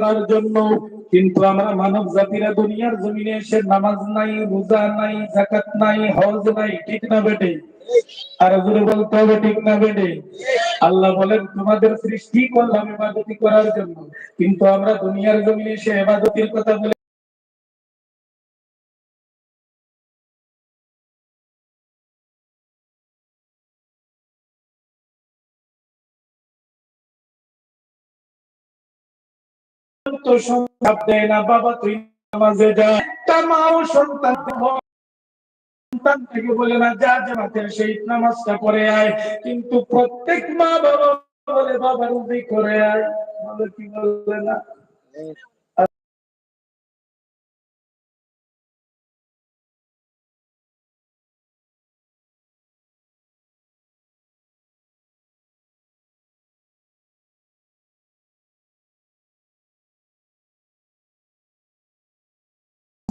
করার জন্য কিন্তু আমরা মানব জাতিরা দুনিয়ার জমিনে এসে নামাজ নাই, রোজা নাই জাকাত নাই, হজ নাই, ঠিক না বেটে? আর জোরে বলতে হবে, ঠিক না বেটে? আল্লাহ বলেন, তোমাদের সৃষ্টি করলাম ইবাদতি করার জন্য। কিন্তু আমরা দুনিয়ার জমিনে এসে ইবাদতির কথা বলে তো সন্তান দেয় না, বাবা তুই নামাজে যা। একটা মাও সন্তান সন্তান থেকে বলে না, যা জামাতের সেই নামাজটা করে আয়। কিন্তু প্রত্যেক মা বাবা বলে, বাবা রুজি করে আয়। বলে কি বলে না?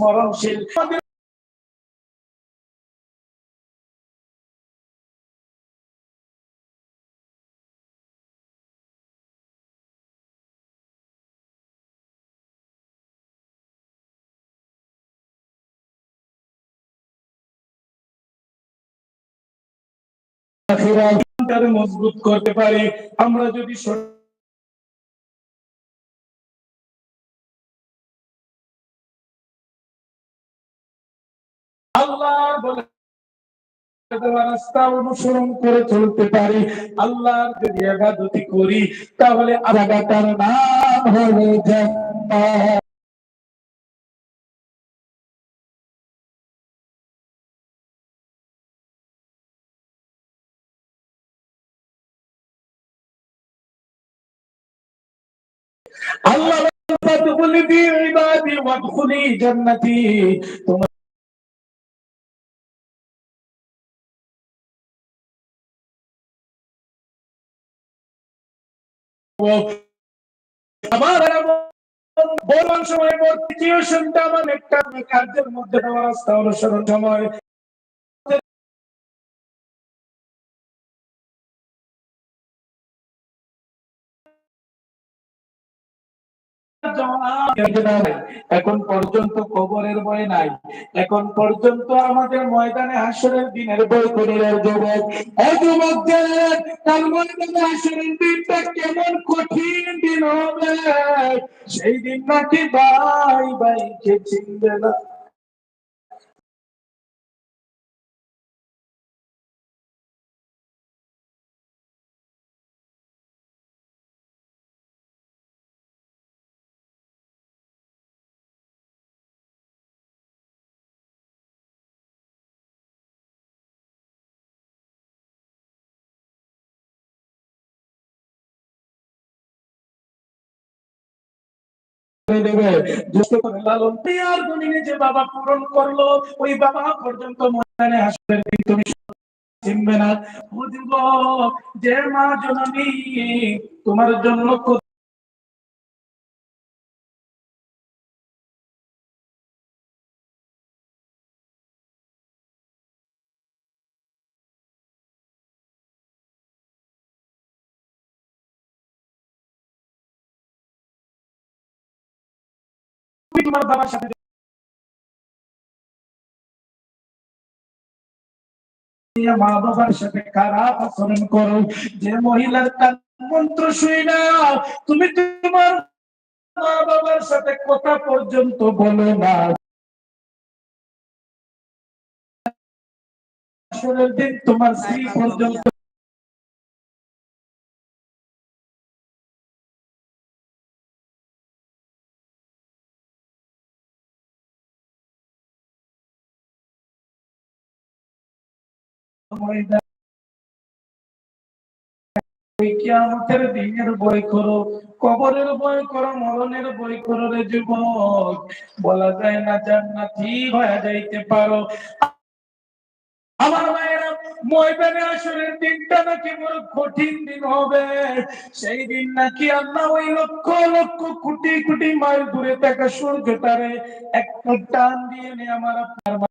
মরণশীল। মজবুত করতে পারি আমরা যদি রাস্তা অনুসরণ করে চলতে পারি, আল্লাহর যদি করি, তাহলে নাম জান্নাত। আল্লাহ বলে দিয়ে ইবাদি ওয়াদখুলি জান্নাতি। তোমার আবার বলবান সময় তৃতীয় সন্তান একটা কার্যের মধ্যে দেওয়া রাস্তা অনুসরণ সময়। এখন পর্যন্ত কবরের বই নাই। এখন পর্যন্ত আমাদের ময়দানে হাসরের দিনের বই করিলেন যুবক। যুবকদের, তার ময়দানে হাসরের দিনটা কেমন কঠিন দিন হবে। সেই দিন নাকি ভাই ভাই কে চিনবে না। যে বাবা পূরণ করল, ওই বাবা পর্যন্ত ময়দানে আসবেন তুমি চিনবে না। যে মা জননী, তোমার জন্য তোমার বাবার সাথে মা বাবার সাথে খারাপ আচরণ করো? যে মহিলার তার মন্ত্র শুই না, তুমি তোমার মা বাবার সাথে কথা পর্যন্ত বলো না। দিন তোমার স্ত্রী পর্যন্ত কিয়ামতের দিনের বই করো, কবরের বই করো, মরণের বই করো রে যুবক। বলা যায় না জান্নাতি যাইতে পারো। আমার মায়েরা ময়দানে আসরের দিনটা নাকি বড় কঠিন দিন হবে। সেই দিন নাকি আল্লাহ ওই লক্ষ লক্ষ কোটি কোটি মাইল দূরে থাকা সূর্যটারে একটা টান দিয়ে নিয়ে আমার আপনার